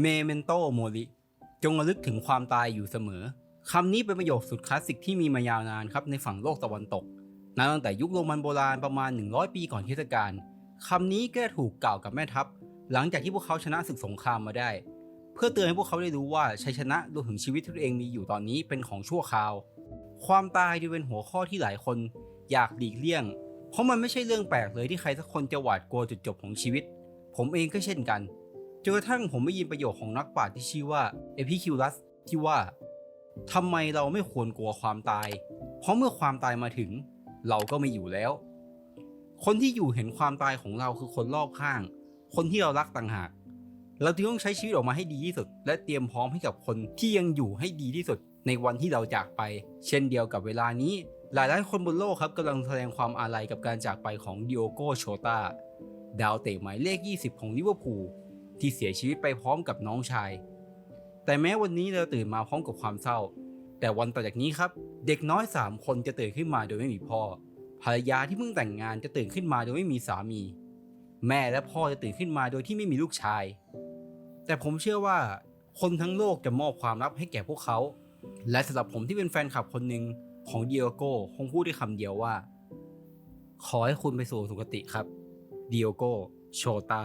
เมเมนโตโมริจงระลึกถึงความตายอยู่เสมอคำนี้เป็นประโยคสุดคลาสสิกที่มีมายาวนานครับในฝั่งโลกตะวันตกนับตั้งแต่ยุคโรมันโบราณประมาณ 100 ปีก่อนคริสตกาลคำนี้ก็ถูกกล่าวกับแม่ทัพ หลังจากที่พวกเขาชนะศึกสงครามมาได้ เพื่อเตือนให้พวกเขาได้รู้ว่าชัยชนะรวมถึงชีวิตที่ตัวเองมีอยู่ตอนนี้เป็นของชั่วคราว ความตายดูเป็นหัวข้อที่หลายคน อยากหลีกเลี่ยง เพราะมันไม่ใช่เรื่องแปลกเลยที่ใครสักคนจะหวาดกลัวจุดจบของชีวิต ผมเองก็เช่นกัน จนกระทั่งผมได้ยินประโยคของนักปราชญ์ที่ชื่อว่าเอพิคิวลัสที่ว่าทำไมเราไม่ควรกลัวความตาย เพราะเมื่อความตายมาถึง เราก็ไม่อยู่แล้ว คนที่อยู่เห็นความตายของเราคือคนรอบข้าง คนที่เรารักต่างหาก เราจึงต้องใช้ชีวิตออกมาให้ดีที่สุด และเตรียมพร้อมให้กับคนที่ยังอยู่ให้ดีที่สุด ในวันที่เราจากไป เช่นเดียวกับเวลานี้ หลายๆคนบนโลกครับกำลังแสดงความอาลัยกับการจากไปของดิโอโกโชตาดาวเตะหมายเลข 20 ของลิเวอร์พูล ที่เสียชีวิตไปพร้อมกับน้องชาย แต่แม้วันนี้เราตื่นมาพร้อมกับความเศร้า แต่วันต่อจากนี้ครับ เด็กน้อย 3 คนจะตื่นขึ้นมาโดยไม่มีพ่อ ภรรยาที่เพิ่งแต่งงานจะตื่นขึ้นมาโดยไม่มีสามี แม่และพ่อจะตื่นขึ้นมาโดยที่ไม่มีลูกชาย แต่ผมเชื่อว่าคนทั้งโลกจะมอบความลับให้แก่พวกเขา และสำหรับผมที่เป็นแฟนคลับคนหนึ่งของเดียโก้คงพูดได้คำเดียวว่า ขอให้คุณไปสู่สุคติครับ เดียโก้โชตา